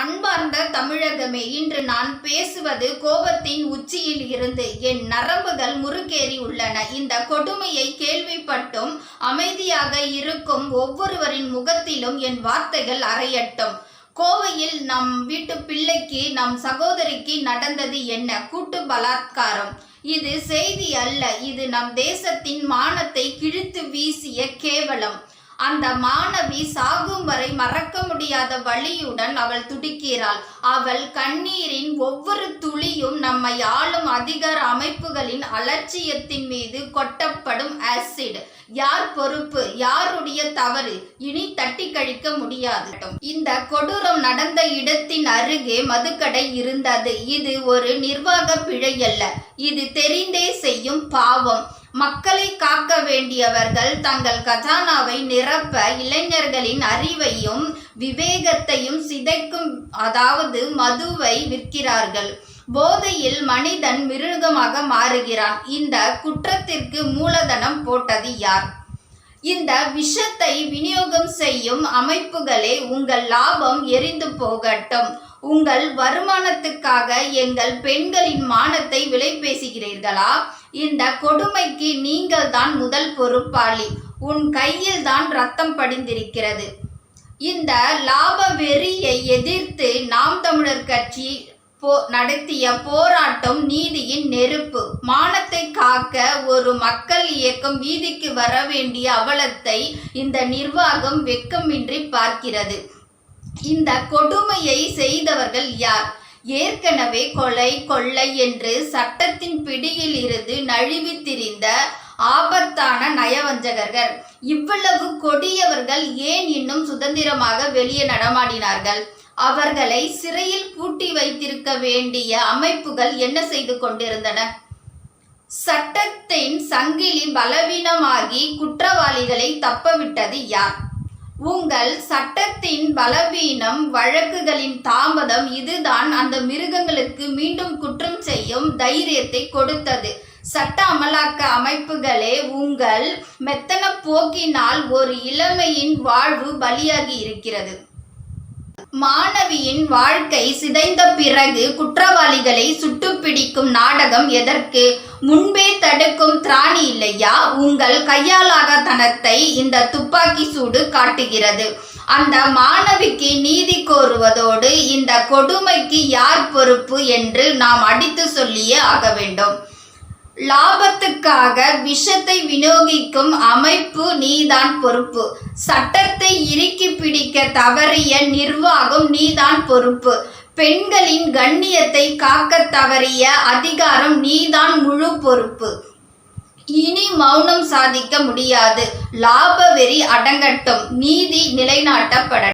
அன்பார்ந்த தமிழகமே இன்று நான் பேசுவது கோபத்தின் உச்சியில் இருந்து. என் நரம்புகள் முறுக்கேறி உள்ளன. இந்த கொடுமையை கேள்விப்பட்டும் அமைதியாக இருக்கும் ஒவ்வொருவரின் முகத்திலும் என் வார்த்தைகள் அறையட்டும் கோவையில் நம் வீட்டு பிள்ளைக்கு நம் சகோதரிக்கு நடந்தது என்ன? கூட்டு பலாத்காரம். இது செய்தி அல்ல. இது நம் தேசத்தின் மானத்தை கிழித்து வீசிய கேவலம். அந்த மாணவி சாகும் வரை மறக்க முடியாத வழியுடன் அவள் துடிக்கிறாள். அவள் கண்ணீரின் ஒவ்வொரு துளியும் நம்மை ஆளும் அதிகார அமைப்புகளின் அலட்சியத்தின் மீது கொட்டப்படும் ஆசிட் யார் பொறுப்பு யாருடைய தவறு இனி தட்டி கழிக்க முடியாது. இந்த கொடூரம் நடந்த இடத்தின் அருகே மதுக்கடை இருந்தது. இது ஒரு நிர்வாக பிழை அல்ல இது தெரிந்தே செய்யும் பாவம். மக்களை காக்க வேண்டியவர்கள் தங்கள் கஜானாவை நிரப்ப இளைஞர்களின் அறிவையும் விவேகத்தையும் சிதைக்கும் அதாவது மதுவை விற்கிறார்கள். போதையில் மனிதன் மிருகமாக மாறுகிறான். இந்த குற்றத்திற்கு மூலதனம் போட்டது யார்? இந்த விஷத்தை விநியோகம் செய்யும் அமைப்புகளே உங்கள் லாபம் எரிந்து போகட்டும். உங்கள் வருமானத்துக்காக எங்கள் பெண்களின் மானத்தை விலை பேசுகிறீர்களா? இந்த கொடுமைக்கு நீங்கள் தான் முதல் பொறுப்பாளி உன் கையில் தான் ரத்தம் படிந்திருக்கிறது. இந்த லாப வெறியை எதிர்த்து நாம் தமிழர் கட்சி போ நடத்திய போராட்டம் நீதியின் நெருப்பு. மானத்தை காக்க ஒரு மக்கள் இயக்கம் வீதிக்கு வர வேண்டிய அவலத்தை இந்த நிர்வாகம் வெக்கமின்றி பார்க்கிறது. இந்த கொடுமையை செய்தவர்கள் யார்? ஏற்கனவே கொலை கொள்ளை என்று சட்டத்தின் பிடியில் இருந்து நழுவி திரிந்த ஆபத்தான நயவஞ்சகர்கள். இவ்வளவு கொடியவர்கள் ஏன் இன்னும் சுதந்திரமாக வெளியே நடமாடினார்கள்? அவர்களை சிறையில் பூட்டி வைத்திருக்க வேண்டிய அமைப்புகள் என்ன செய்து கொண்டிருந்தன? சட்டத்தின் சங்கிலி பலவீனமாகி குற்றவாளிகளை தப்பவிட்டது யார்? உங்கள் சட்டத்தின் பலவீனம் வழக்குகளின் தாமதம் இதுதான் அந்த மிருகங்களுக்கு மீண்டும் குற்றம் செய்யும் தைரியத்தை கொடுத்தது. சட்ட அமலாக்க அமைப்புகளே உங்கள் மெத்தன போக்கினால் ஒரு இளமையின் வாழ்வு பலியாகி இருக்கிறது. மாணவியின் வாழ்க்கை சிதைந்த பிறகு குற்றவாளிகளை சுட்டுப்பிடிக்கும் நாடகம் எதற்கு? முன்பே தடுக்கும் திராணி இல்லையா? உங்கள் கையாலாகத்தனத்தை இந்த துப்பாக்கி சூடு காட்டுகிறது. அந்த மாணவிக்கு நீதி கோருவதோடு இந்த கொடுமைக்கு யார் பொறுப்பு என்று நாம் அடித்து சொல்லியே ஆக வேண்டும். லாபத்துக்காக விஷத்தை விநியோகிக்கும் அமைப்பு நீதான் பொறுப்பு. சட்டத்தை இறுக்கி பிடிக்க தவறிய நிர்வாகம் நீதான் பொறுப்பு. பெண்களின் கண்ணியத்தை காக்க தவறிய அதிகாரம் நீதான் முழு பொறுப்பு. இனி மௌனம் சாதிக்க முடியாது. லாப வெறி அடங்கட்டும். நீதி நிலைநாட்டப்பட